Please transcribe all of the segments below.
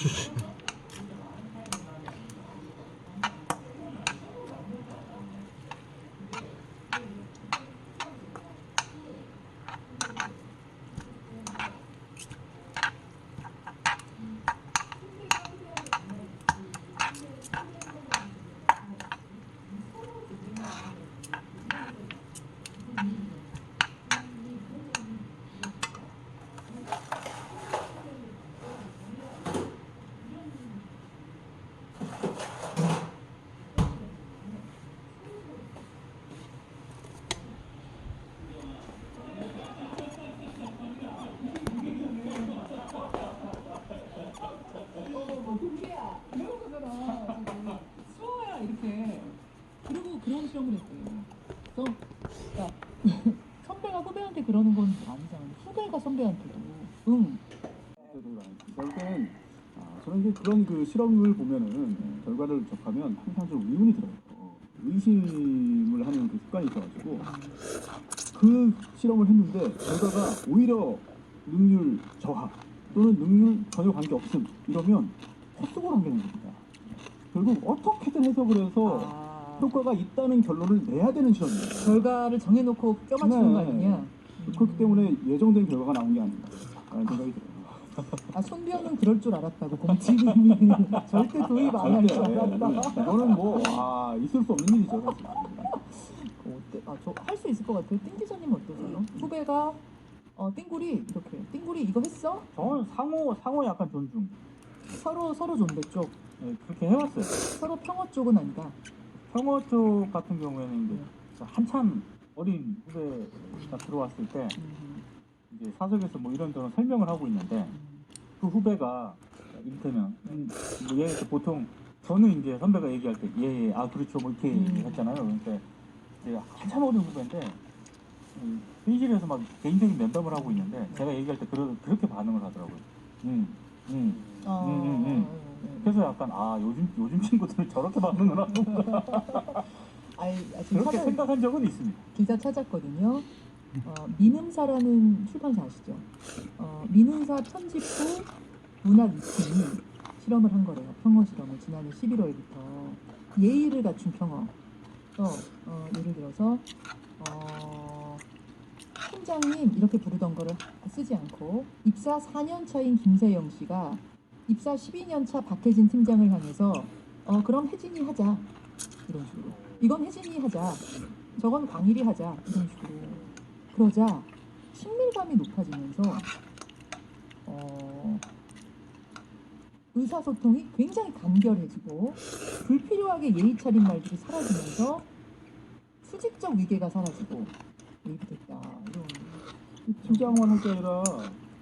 Shh. 선배가 후배한테 그러는 건 아니잖아요. 후배가 선배한테도 응. 결국엔 아, 저는 이제 그런 그 실험을 보면은 결과를 접하면 항상 좀 의문이 들어요. 어, 의심을 하는 그 습관이 있어가지고 그 실험을 했는데 결과가 오히려 능률 저하 또는 능률 전혀 관계 없음 이러면 헛수고를 하게 겁니다. 결국 어떻게든 해석을 해서 아, 효과가 있다는 결론을 내야 되는 실험이에요. 결과를 정해놓고 껴맞추는 거 네. 아니냐? 그렇기 때문에 예정된 결과가 나온 게 아닌가 라는 생각이 들어요. 아 손비어는 그럴 줄 알았다고 공치님이 절대 도입 안 할 줄 알았다. 이거는 뭐 와, 있을 수 없는 일이죠. 사실. 어때? 아저 할 수 있을 것 같아요. 띵 기자님 어떠세요? 후배가 어 띵구리 이렇게 띵구리 이거 했어? 저는 상호 상호 약간 존중. 서로 서로 존대 쪽 네, 그렇게 해왔어요. 서로 평어 쪽은 아니다. 평어 쪽 같은 경우에는 이제 네. 한참 어린 후배가 들어왔을 때 음, 이제 사석에서 뭐 이런저런 설명을 하고 있는데 음. 그 후배가 이를테면 음, 뭐 보통 저는 이제 선배가 얘기할 때 예 예 아 그렇죠 뭐 이렇게 음. 했잖아요. 그러니까 이제 한참 어린 후배인데 음, 회의실에서 막 개인적인 면담을 하고 있는데 제가 얘기할 때 그러, 그렇게 반응을 하더라고요. 음, 음. 어, 음, 음, 음. 네. 그래서 약간 아 요즘 요즘 친구들은 저렇게 하는구나 아이, 아, 지금 그렇게 찾아, 생각한 적은 있습니다. 기사 찾았거든요. 어, 민음사라는 출판사 아시죠? 어, 민음사 편집부 문학 2팀이 실험을 한 거래요. 평어 실험을 지난해 11월부터 예의를 갖춘 평어. 그래서 어, 예를 들어서 어, 팀장님 이렇게 부르던 거를 쓰지 않고 입사 4년 차인 김세영 씨가 입사 12년 차 박혜진 팀장을 향해서 어 그럼 혜진이 하자. 이런 식으로. 이건 혜진이 하자. 저건 광일이 하자. 이런 식으로. 그러자 친밀감이 높아지면서 어, 의사소통이 굉장히 간결해지고 불필요하게 예의 차린 말들이 사라지면서 수직적 위계가 사라지고 예의가 됐다. 이런. 팀장만 할 게 아니라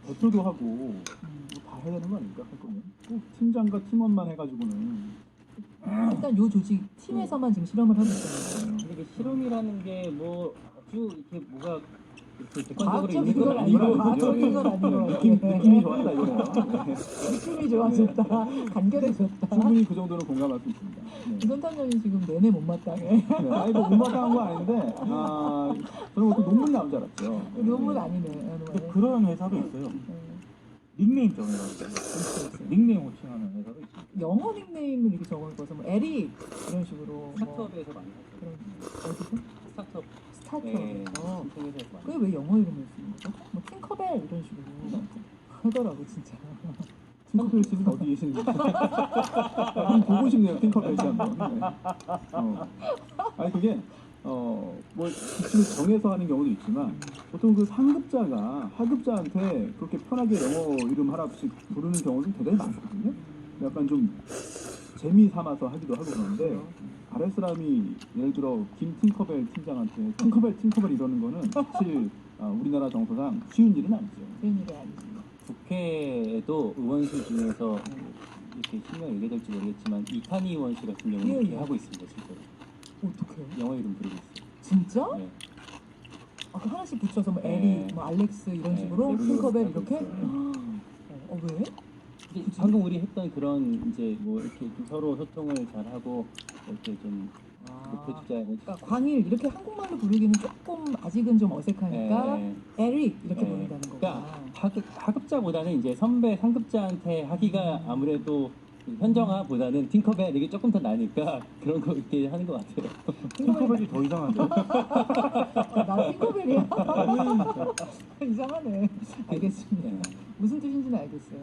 대표도 하고. 음, 해야 되는 거 아닙니까? 할 거면 꼭 팀장과 팀원만 해가지고는 일단 요 조직 팀에서만 지금 실험을 하고 있잖아요. 이게 실험이라는 게 뭐 아주 이렇게 뭐가 이렇게 객관적으로 과학적인 건 건 아니고 아니고 과학적인 건 아니고 느낌, 느낌이 좋았다 이거네요. 네. 느낌이 좋아졌다 간결해졌다 충분히 그 정도는 공감할 수 있습니다. 네. 이선탄님이 지금 내내 못마땅해 네, 아니 뭐 못마땅한 건 아닌데 아, 저는 어떤 논문 나온 줄 알았죠. 논문 아니네 근데 그런 회사도 있어요. 닉네임 정해가지고 닉네임 호칭하는 회사도 있어요. 영어 닉네임을 이렇게 적어서 뭐 에릭 이런 식으로 뭐 스타트업에서 많이 하죠. 그런 어디서 스타트업 스타트업에서 네, 신청회사에서 많이 그게 왜 영어 이름을 쓰는 거죠? 뭐 팅커벨 이런 식으로 하더라고 진짜 팅커벨 씨는 어디 계시는지 보고 싶네요. 팅커벨 씨 한번. 네. 어. 아니 그게 어뭐 규칙을 정해서 하는 경우도 있지만 보통 그 상급자가 하급자한테 그렇게 편하게 영어 이름 하나씩 부르는 경우도 대단히 많거든요. 약간 좀 재미 삼아서 하기도 하고 그러는데 아랫 사람이 예를 들어 김 팅커벨 팀장한테 팅커벨 팅커벨 이러는 거는 사실 아, 우리나라 정서상 쉬운 일은 아니죠. 그런 일이 아니지 국회에도 의원실 중에서 이렇게 실명 얘기될지 모르겠지만 이탄희 의원 씨 같은 경우는 예, 이렇게 예. 하고 있습니다 실제로 영어 이름 부르고 있어요. 진짜? 네. 아, 그 하나씩 붙여서 뭐 네. 에릭, 뭐 알렉스 이런 네, 식으로 네, 팅커벨 하고 이렇게? 있어요. 어, 어, 왜? 이제 방금 우리 했던 그런 이제 뭐 이렇게 좀 서로 소통을 잘 하고 이렇게 좀 아, 높여주자. 그러니까 광일 이렇게 한국말로 부르기는 조금 아직은 좀 어색하니까 네. 에릭 이렇게 네. 부른다는 거구나. 그러니까 하급, 하급자보다는 이제 선배 상급자한테 하기가 아무래도 현정아보다는 팅커벨 이게 조금 더 나니까 그런 거 이렇게 하는 것 같아요. 팅커벨이 더 이상한데. 아, 나 팅커벨이야. 이상하네. 알겠습니다. 무슨 뜻인지는 알겠어요.